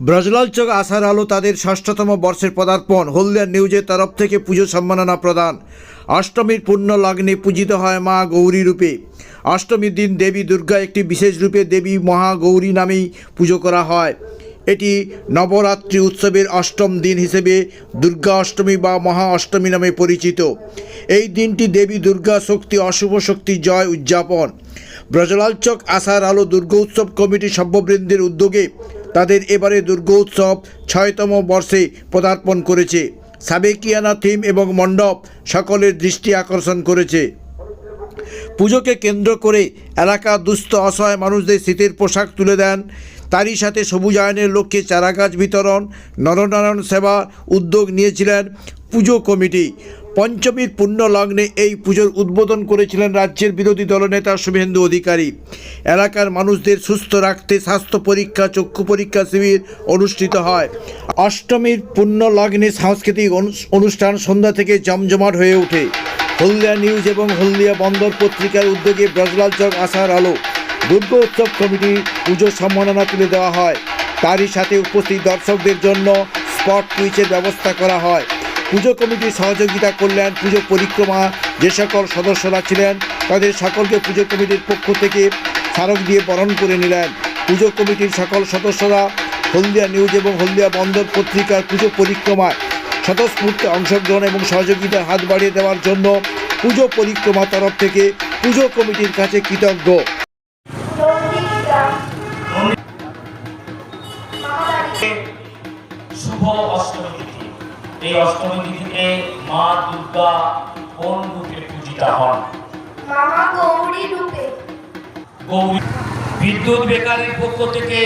ব্রজলাল চক আসার আলো তাদের ষষ্ঠতম বর্ষের পদার্পণ। হলদিয়া নিউজের তরফ থেকে পুজো সম্মাননা প্রদান। অষ্টমীর পুণ্য লগ্নে পূজিত হয় মা গৌরী রূপে। অষ্টমীর দিন দেবী দুর্গা একটি বিশেষ রূপে দেবী মহাগৌরী নামেই পুজো করা হয়। এটি নবরাত্রি উৎসবের অষ্টম দিন হিসেবে দুর্গা অষ্টমী বা মহা অষ্টমী নামে পরিচিত। এই দিনটি দেবী দুর্গা শক্তি, অশুভ শক্তি, জয় উদযাপন। ব্রজলাল চক আসার আলো দুর্গোৎসব কমিটি সভ্যবৃন্দের উদ্যোগে তাদের এবারে দুর্গোৎসব ছয়তম বর্ষে পদার্পণ করেছে। সাবেকিয়ানা থিম এবং মণ্ডপ সকলের দৃষ্টি আকর্ষণ করেছে। পুজোকে কেন্দ্র করে এলাকা দুস্থ অসহায় মানুষদের শীতের পোশাক তুলে দেন। তারই সাথে সবুজায়নের লক্ষ্যে চারাগাছ বিতরণ, নরনারায়ণ সেবা উদ্যোগ নিয়েছিলেন পুজো কমিটি। পঞ্চমীর পুণ্য লগ্নে এই পুজোর উদ্বোধন করেছিলেন রাজ্যের বিরোধী দলনেতা শুভেন্দু অধিকারী। এলাকার মানুষদের সুস্থ রাখতে স্বাস্থ্য পরীক্ষা, চক্ষু পরীক্ষা শিবির অনুষ্ঠিত হয়। অষ্টমীর পুণ্য লগ্নে সাংস্কৃতিক অনু- অনুষ্ঠান সন্ধ্যা থেকে জমজমাট হয়ে ওঠে। হলদিয়া নিউজ এবং হলদিয়া বন্দর পত্রিকার উদ্যোগে ব্রজলাল চক আসার আলো। দুর্গ উৎসব কমিটি পুজো সম্মাননা তুলে দেওয়া হয়। তারই সাথে উপস্থিত দর্শকদের জন্য স্পট কুইজের ব্যবস্থা করা হয়। পুজো কমিটির সহযোগিতা করলেন, পুজো পরিক্রমা যে সকল সদস্যরা ছিলেন, তাদের সকলকে পুজো কমিটির পক্ষ থেকে স্মারক দিয়ে বরণ করে নিলেন। পুজো কমিটির সকল সদস্যরা হলদিয়া নিউজ এবং হলদিয়া বন্দর পত্রিকার পুজো পরিক্রমায় স্বতঃস্ফূর্তে অংশগ্রহণ এবং সহযোগিতার হাত বাড়িয়ে দেওয়ার জন্য পুজো পরিক্রমা তরফ থেকে পুজো কমিটির কাছে কৃতজ্ঞ। শুভ অষ্টমী। এই অষ্টমী তিথিতে মা দুর্গা কোন রূপে পূজিতা হন? মামা গৌরী রূপে। গৌরী। বিদ্যুৎ বেকারের পক্ষ থেকে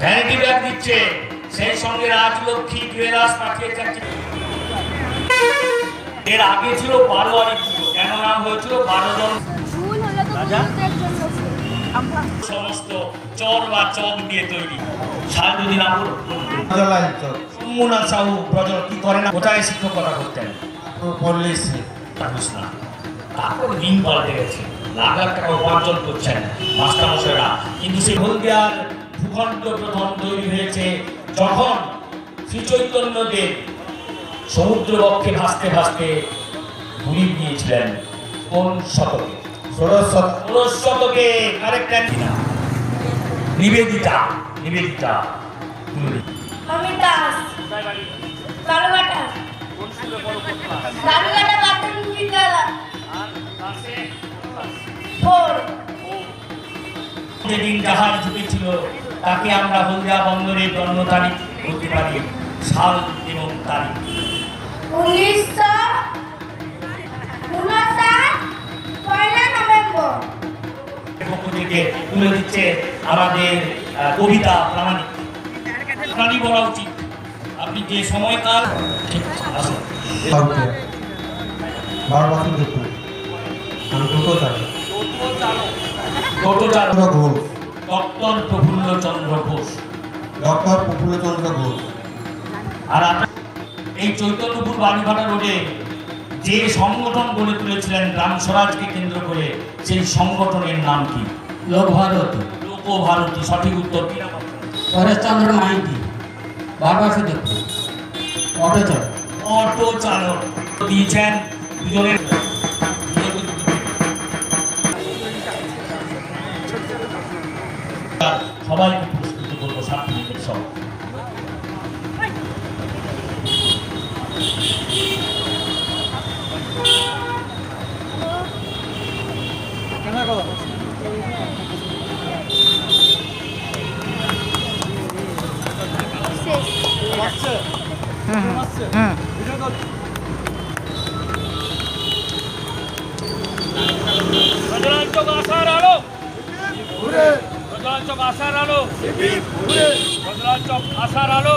ভ্যানিটি ব্যাগ দিচ্ছে। সেই সঙ্গে রাজলক্ষ্মী জুয়েলার্স পাঠিয়েছে একটি এর আগে ছিল বারোয়ারি পুজো। কেন নাম হয়েছিল? বারো জন ভুল হলো তো বুঝতে জন্য আমরা সমস্ত চর বা চক দিয়ে তৈরি। জলাই চক মুনা সাহু ব্রজল কি করে না? কোথায় শিক্ষকতা করতেন মানুষ না তারপর দিন পাল্টে গেছে। লাখ টাকা উপার্জন করছেন মাস্টারমশাইরা। কিন্তু সেই হলদিয়ার ভূখণ্ড প্রথম তৈরি হয়েছে যখন শ্রী চৈতন্যদেব সমুদ্রবক্ষে ভাসতে ভাসতে ঘুরিয়ে গিয়েছিলেন কোন শতকে। ষোড়শ শতকে নিবেদিতা নিবেদিতা। আমি দাস কালুঘাটা কালুঘাটা প্রাথমিক বিদ্যালয় যেদিন জাহাজ ঢুকেছিল তাকে আমরা হলদিয়া বন্দরে জন্ম তারিখ বলতে পারি সাল এবং তারিখ। উনিশশো থেকে তুলে দিচ্ছে আমাদের কবিতা প্রামাণিক। প্রাণী বলা উচিত। আপনি যে সময়কাল চন্দ্র ঘোষ। ডক্টর প্রফুল্ল চন্দ্র ঘোষ। ডক্টর প্রফুল্লচন্দ্র ঘোষ। আর এই চৈতন্যপুর বাড়িভাড়া রোডে যে সংগঠন গড়ে তুলেছিলেন গ্রাম স্বরাজকে কেন্দ্র করে সেই সংগঠনের নাম কি? লোকভারতী লোকভারতী সঠিক উত্তর? পরেশচন্দ্র মাইতি বারবার সুযোগ অটো চালক। অটো চালক। দিয়েছেন দুজনের প্রজলাঞ্চক আশার আলো প্রজলাঞ্চক আশার আলো প্রজলাঞ্চক আশার আলো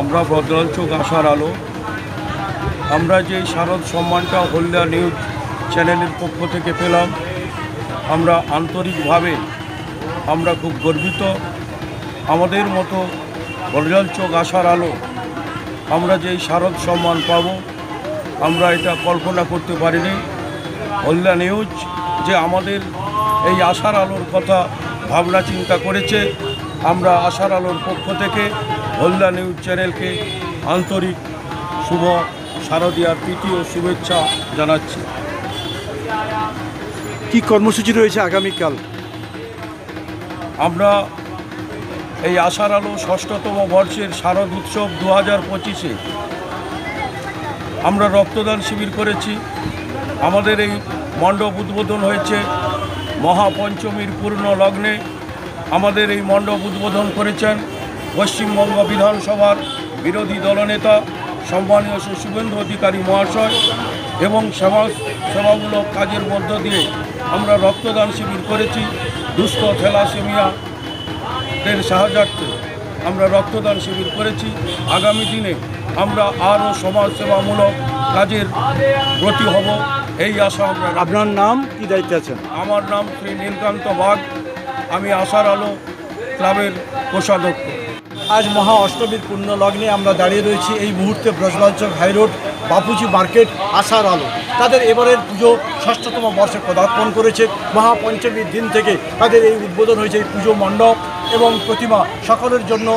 আমরা ভদ্রাঞ্চল আসার আলো। আমরা যে শারদ সম্মানটা হলদিয়া নিউজ চ্যানেলের পক্ষ থেকে পেলাম, আমরা আন্তরিকভাবে আমরা খুব গর্বিত। আমাদের মতো বজ্রাঞ্চল আসার আলো আমরা যে শারদ সম্মান পাব, আমরা এটা কল্পনা করতে পারিনি। হলদিয়া নিউজ যে আমাদের এই আশার আলোর কথা, ভাবনা, চিন্তা করেছে আমরা আশার আলোর পক্ষ থেকে হলদা নিউজ চ্যানেলকে আন্তরিক শুভ শারদীয়ার প্রীতি ও শুভেচ্ছা জানাচ্ছি। কি কর্মসূচি রয়েছে আগামীকাল? আমরা এই আশার আলো ষষ্ঠতম বর্ষের শারদ উৎসব দু হাজার পঁচিশে। আমরা রক্তদান শিবির করেছি। আমাদের এই মণ্ডপ উদ্বোধন হয়েছে মহাপঞ্চমীর পূর্ণ লগ্নে। আমাদের এই মণ্ডপ উদ্বোধন করেছেন পশ্চিমবঙ্গ বিধানসভার বিরোধী দলনেতা সম্মানীয় শ্রী শুভেন্দু অধিকারী মহাশয় এবং সমাজ সেবামূলক কাজের মধ্য দিয়ে আমরা রক্তদান শিবির করেছি। দুস্থ থ্যালাসেমিয়া এর সাহায্যার্থে আমরা রক্তদান শিবির করেছি। আগামী দিনে আমরা আরও সমাজসেবামূলক কাজের ব্রতী হব এই আশা আমরা আপনার নাম কি দায়িত্বে আছেন? আমার নাম শ্রী নীলকান্ত বাগ। আমি আশার আলো ক্লাবের কোষাধ্যক্ষ। আজ মহা অষ্টমীর পূর্ণ লগ্নে আমরা দাঁড়িয়ে রয়েছি এই মুহূর্তে ব্রজবাঞ্চল হাইরোড বাপুজি মার্কেট, আশার আলো। তাদের এবারের পুজো ষষ্ঠতম বর্ষে পদার্পণ করেছে। মহাপঞ্চমীর দিন থেকে তাদের এই উদ্বোধন হয়েছে এই পুজো মণ্ডপ এবং প্রতিমা সকলের জন্য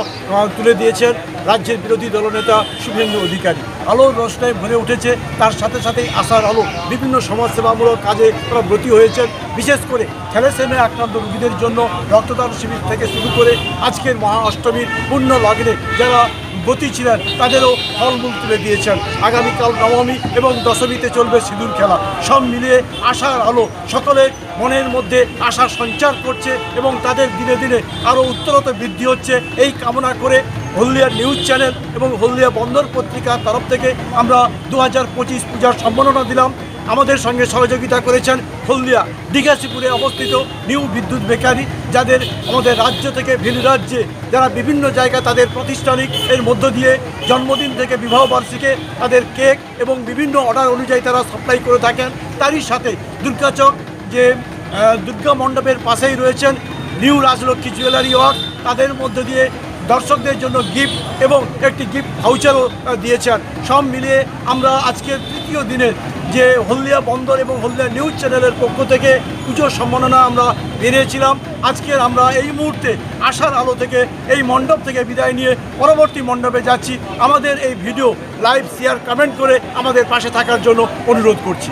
তুলে দিয়েছেন রাজ্যের বিরোধী দলনেতা শুভেন্দু অধিকারী। আলোর রোশনায় ভরে উঠেছে। তার সাথে সাথেই আসার আলো বিভিন্ন সমাজসেবামূলক কাজে তারা ব্রতী হয়েছে বিশেষ করে থ্যালাসেমিয়া আক্রান্ত রোগীদের জন্য রক্তদান শিবির থেকে শুরু করে আজকের মহা অষ্টমীর পূর্ণ লগ্নে যারা ব্রতী ছিলেন তাদেরও ফলমূল তুলে দিয়েছেন। আগামীকাল নবমী এবং দশমীতে চলবে সিঁদুর খেলা। সব মিলিয়ে আশার আলো সকলের মনের মধ্যে আশা সঞ্চার করছে এবং তাদের দিনে দিনে আরও উত্তরত বৃদ্ধি হচ্ছে। এই কামনা করে হলদিয়া নিউজ চ্যানেল এবং হলদিয়া বন্দর পত্রিকার তরফ থেকে আমরা দু হাজার পঁচিশ পূজার সম্মাননা দিলাম। আমাদের সঙ্গে সহযোগিতা করেছেন হলদিয়া দীঘাশিপুরে অবস্থিত নিউ বিদ্যুৎ বেকারি যাদের আমাদের রাজ্য থেকে ভিন রাজ্যে যারা বিভিন্ন জায়গায় তাদের প্রতিষ্ঠানিক এর মধ্য দিয়ে জন্মদিন থেকে বিবাহ বার্ষিকে তাদের কেক এবং বিভিন্ন অর্ডার অনুযায়ী তারা সাপ্লাই করে থাকেন। তারই সাথে দুর্গাচক যে দুর্গা মণ্ডপের পাশেই রয়েছেন নিউ রাজলক্ষ্মী জুয়েলারি ওয়ার্ক, তাদের মধ্য দিয়ে দর্শকদের জন্য গিফট এবং একটি গিফট ভাউচারও দিয়েছেন। সব মিলিয়ে আমরা আজকের তৃতীয় দিনের যে হলদিয়া বন্দর এবং হলদিয়া নিউজ চ্যানেলের পক্ষ থেকে পুজোর সম্মাননা আমরা বেরিয়েছিলাম। আজকের আমরা এই মুহূর্তে আশার আলো থেকে, এই মণ্ডপ থেকে বিদায় নিয়ে পরবর্তী মণ্ডপে যাচ্ছি। আমাদের এই ভিডিও লাইভ শেয়ার কমেন্ট করে আমাদের পাশে থাকার জন্য অনুরোধ করছি।